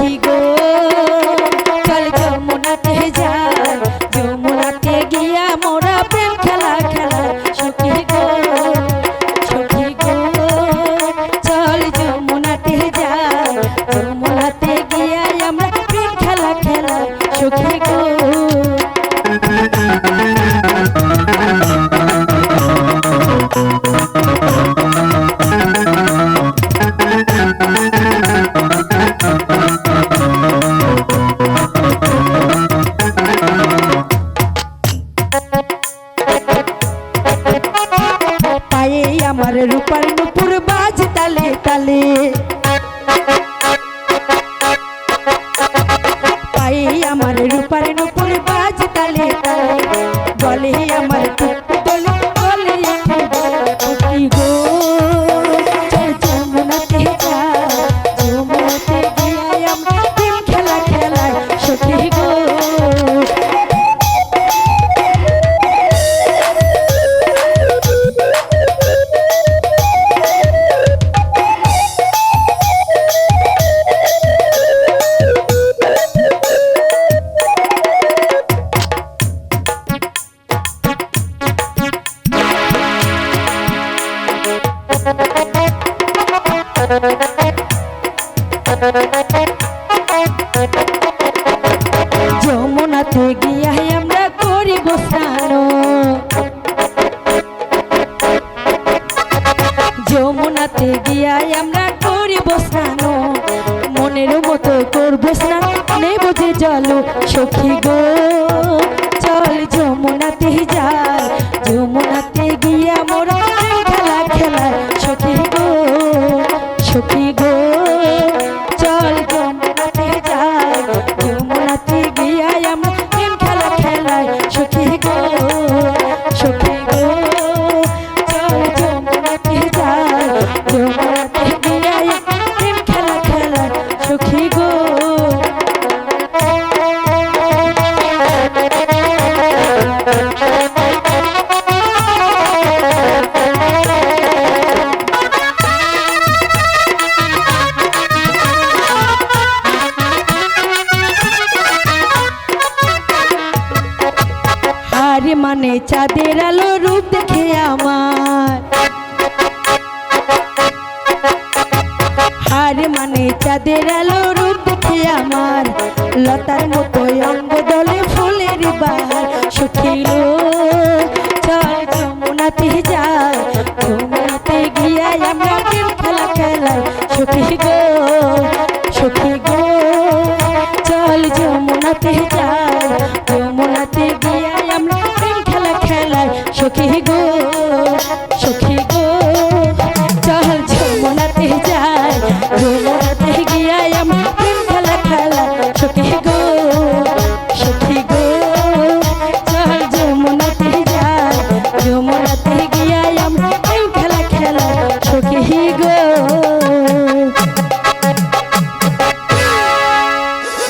keep going. আমার রূপার নুপুর বাজ তালে তালে। পাই আমার রূপার নুপুর বাজ তালে তালে। বলে আমার যমুনাতে গিয়া আমরা করিব স্নান। যমুনাতে গিয়া আমরা করিব স্নান। মনের মতো করব স্নান, নেব যে জল সখী গো। চল যমুনাতে যাই খেলাই সখী গো হার মানে চাঁদের আলো রূপ দেখে আমার। হার মানে চাঁদের আলো রূপ দেখে আমার। লতার মতো অঙ্গ দলে ফুলের বার। সুখিল চল যমুনাতে যাই। যমুনাতে গিয়া আমরা খেলা খেলাই। সুখী গো